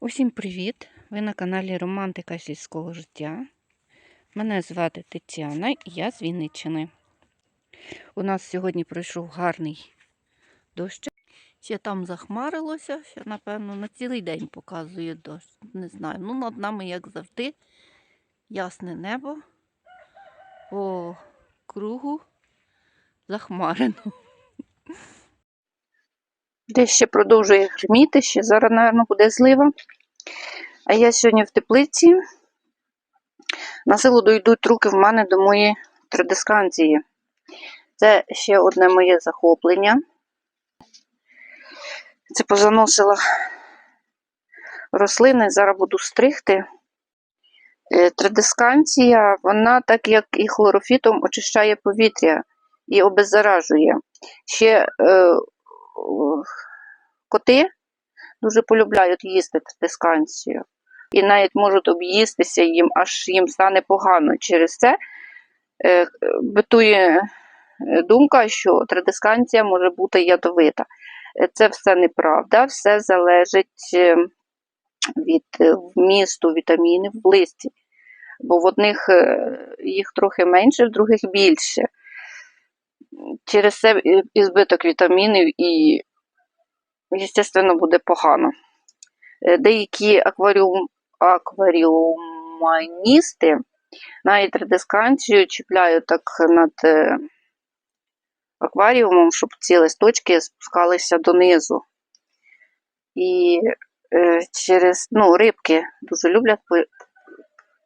Усім привіт! Ви на каналі Романтика сільського життя. Мене звати Тетяна і я з Вінниччини. У нас сьогодні пройшов гарний дощ. Ще там захмарилося, ще, напевно, на цілий день показує дощ. Не знаю. Ну, над нами, як завжди, ясне небо по кругу захмарено. Десь ще продовжує гриміти, ще зараз, мабуть, буде злива. А я сьогодні в теплиці. На силу дойдуть руки в мене до моєї традисканції. Це ще одне моє захоплення. Це позаносила рослини, зараз буду стригти. Е, Традисканція, вона, так як і хлорофітом, очищає повітря і обеззаражує. Ще е, коти дуже полюбляють їсти традисканцію. І навіть можуть об'їстися їм, аж їм стане погано. Через це е, битує думка, що традисканція може бути ядовита. Е, Це все неправда, все залежить е, від е, вмісту вітамінів в листі. Бо в одних е, їх трохи менше, в других більше. Через це і- збиток вітамінів і, звісно, буде погано. Е, Деякі акваріум, акваріуманісти навіть редисканцію чіпляють так над е, акваріумом, щоб ці листочки спускалися донизу. І е, через ну, рибки дуже люблять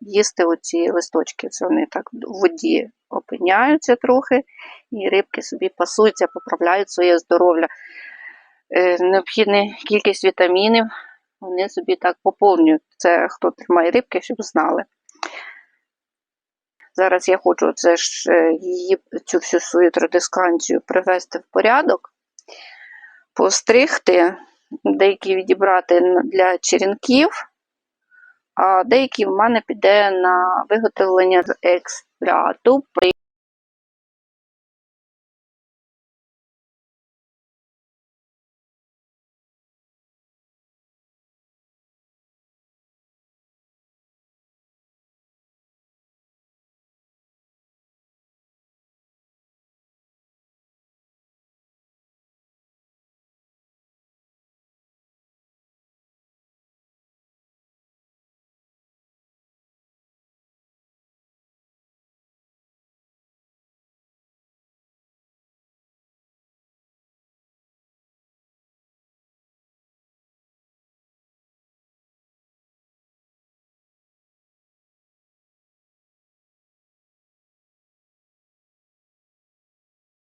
їсти оці листочки. Це вони так в воді опиняються трохи, і рибки собі пасуються, поправляють своє здоров'я. Е, необхідна кількість вітамінів вони собі так поповнюють. Це хто тримає рибки, щоб знали. Зараз я хочу це ж е, її цю всю свою традисканцію привести в порядок, постригти, деякі відібрати для черенків, а деякі в мене піде на виготовлення з екстракту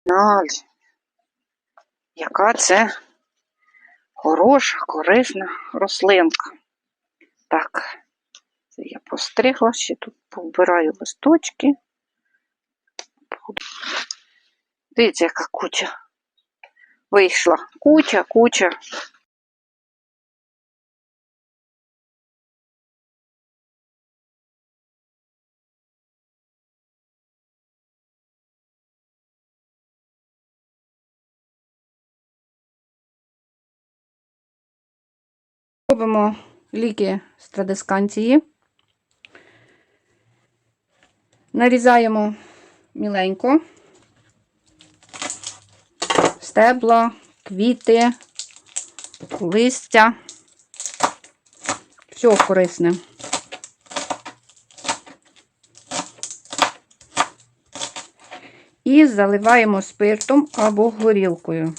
Наль. Яка це хороша, корисна рослинка. Так, це я постригла, ще тут повбираю листочки. Дивіться, яка куча вийшла. Куча, куча. Робимо ліки з традисканції. Нарізаємо міленько. Стебла, квіти, листя. Все корисне. І заливаємо спиртом або горілкою.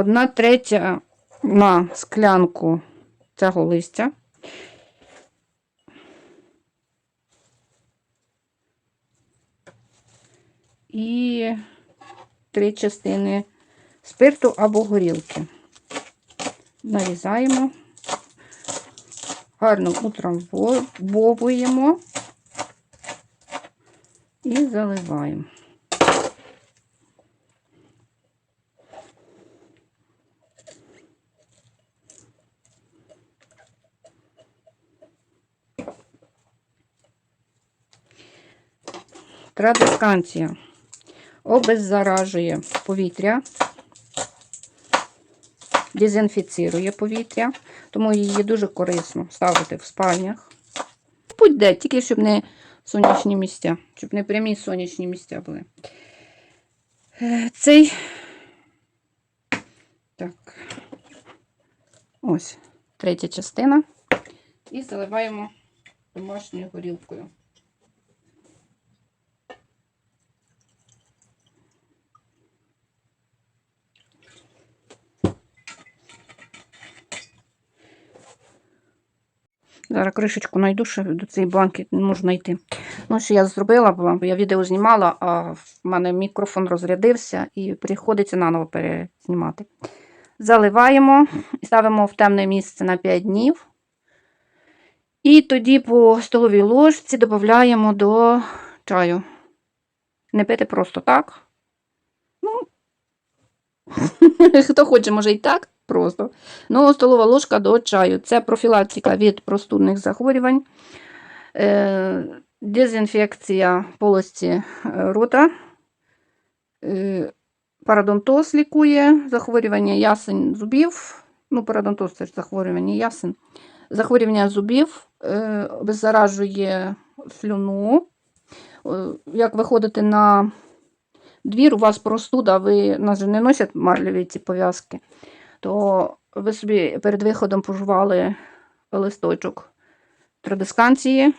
Одна третя на склянку цього листя. І три частини спирту або горілки. Нарізаємо, гарно утрамбовуємо і заливаємо. Традисканція обеззаражує повітря, дезінфіцирує повітря, тому її дуже корисно ставити в спальнях. Будь-де, тільки щоб не сонячні місця, щоб не прямі сонячні місця були. Е, Цей. Так. Ось третя частина. І заливаємо домашньою горілкою. Зараз кришечку знайду, ще до цієї банки не можу знайти. Ну, що я зробила, бо я відео знімала, а в мене мікрофон розрядився і приходиться наново перезнімати. Заливаємо і ставимо в темне місце на 5 днів. І тоді по столовій ложці додаємо до чаю. Не пити просто так. Ну, хто хоче, може і так просто. Ну, столова ложка до чаю. Це профілактика від простудних захворювань, е, дезінфекція полості е, рота, е, парадонтоз лікує, захворювання ясен зубів. Ну, парадонтоз це ж захворювання ясен. Захворювання зубів, обеззаражує слюну. Як виходите на двір, у вас простуда, ви нас не носять марлеві ці пов'язки, то ви собі перед виходом пожували листочок традисканції,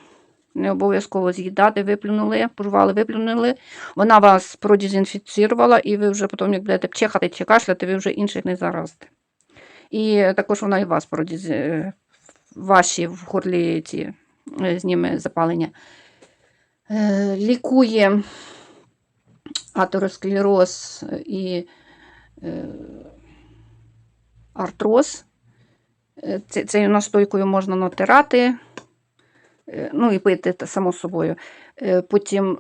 не обов'язково з'їдати, виплюнули, пожували, виплюнули. Вона вас продезінфіцірувала, і ви вже потім, як будете чихати чи кашляти, ви вже інших не заразите. І також вона і вас продезі... ваші в горлі ці е, зніме запалення. Е, Лікує атеросклероз і е, артроз. Е, Цією настойкою можна натирати, е, ну і пити само собою. Потім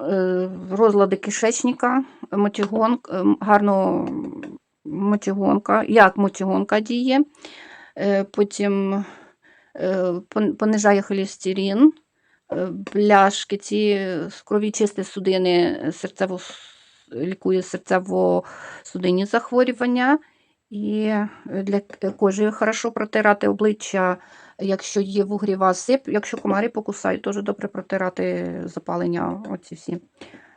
розлади кишечника, мотигон, е, гарно мотигонка, як мотигонка діє. Потім понижає холестерин, бляшки, ці крові чисті судини, серцево, лікує серцево-судинні захворювання. І е, для к- кожи хорошо протирати обличчя, якщо є вугріва сип, якщо комари покусають, теж добре протирати запалення оці всі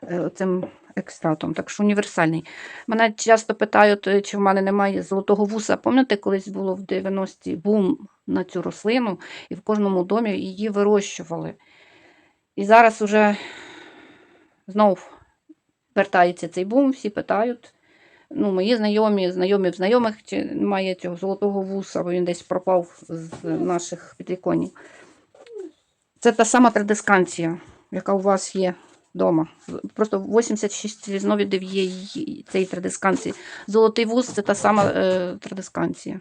е, цим екстратом. Так що універсальний. Мене часто питають, е, чи в мене немає золотого вуса. Пам'ятаєте, колись було в 90-ті бум на цю рослину, і в кожному домі її вирощували. І зараз уже знову вертається цей бум, всі питають. Ну, мої знайомі, знайомі в знайомих, чи немає цього золотого вуса, бо він десь пропав з наших підвіконів. Це та сама традисканція, яка у вас є вдома. Просто 86 різновидів є цієї традисканції. Золотий вуз це та сама е, традисканція,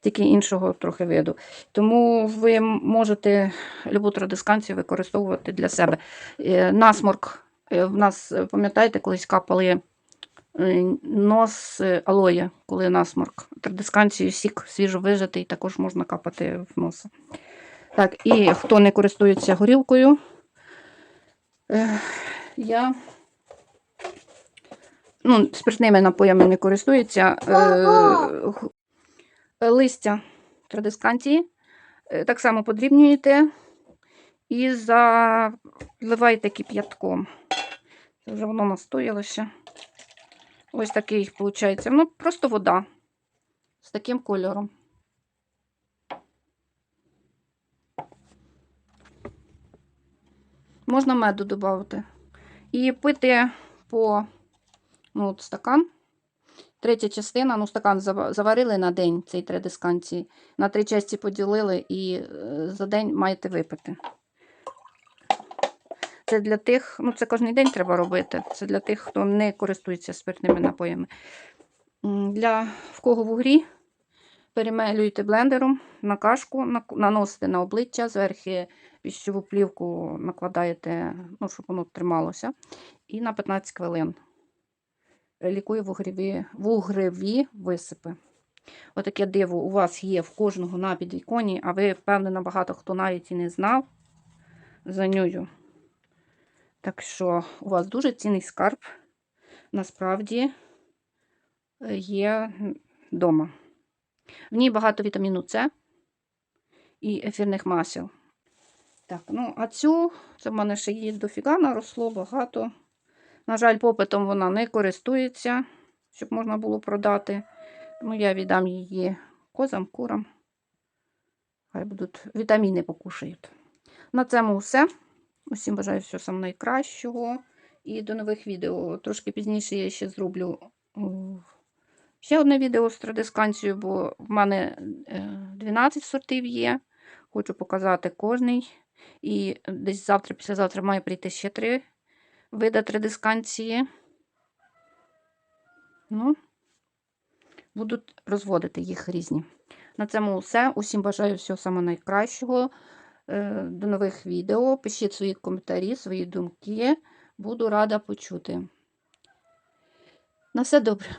тільки іншого трохи виду. Тому ви можете любу традисканцію використовувати для себе. Е, насморк. Е, В нас, е, пам'ятаєте, колись капали е, нос алоє, коли насморк. Традисканцію сік свіжовижатий також можна капати в носа. Так, і хто не користується горілкою, я ну, спиртними напоями не користується. Листя традисканції так само подрібнюєте і заливаєте кип'ятком. Це вже воно настоялося. Ось такий, виходить. Ну, просто вода з таким кольором. Можна меду додати. І пити по ну, от стакан. Третя частина, ну, стакан заварили на день цей традисканції. На три часті поділили і е, за день маєте випити. Це для тих, ну це кожен день треба робити. Це для тих, хто не користується спиртними напоями. Для в кого в угрі перемелюєте блендером на кашку, наносите на обличчя, зверху піщову плівку накладаєте, ну, щоб воно трималося, і на 15 хвилин. Лікує вугреві, вугреві висипи. Отаке диво у вас є в кожного на підвіконі, а ви, впевнена, багато хто навіть і не знав за нього. Так що у вас дуже цінний скарб насправді е, є вдома. В ній багато вітаміну С і ефірних масел. Так, ну, а цю, це в мене ще її дофіга наросло багато. На жаль, попитом вона не користується, щоб можна було продати. Тому я віддам її козам, курам. Хай будуть вітаміни покушають. На цьому все. Усім бажаю всього самого найкращого. І до нових відео. Трошки пізніше я ще зроблю ще одне відео з традисканцією, бо в мене е, 12 сортів є. Хочу показати кожний. І десь завтра, післязавтра має прийти ще три вида традисканції. Ну, будуть розводити їх різні. На цьому все. Усім бажаю всього самого найкращого. Е, До нових відео. Пишіть свої коментарі, свої думки. Буду рада почути. На все добре.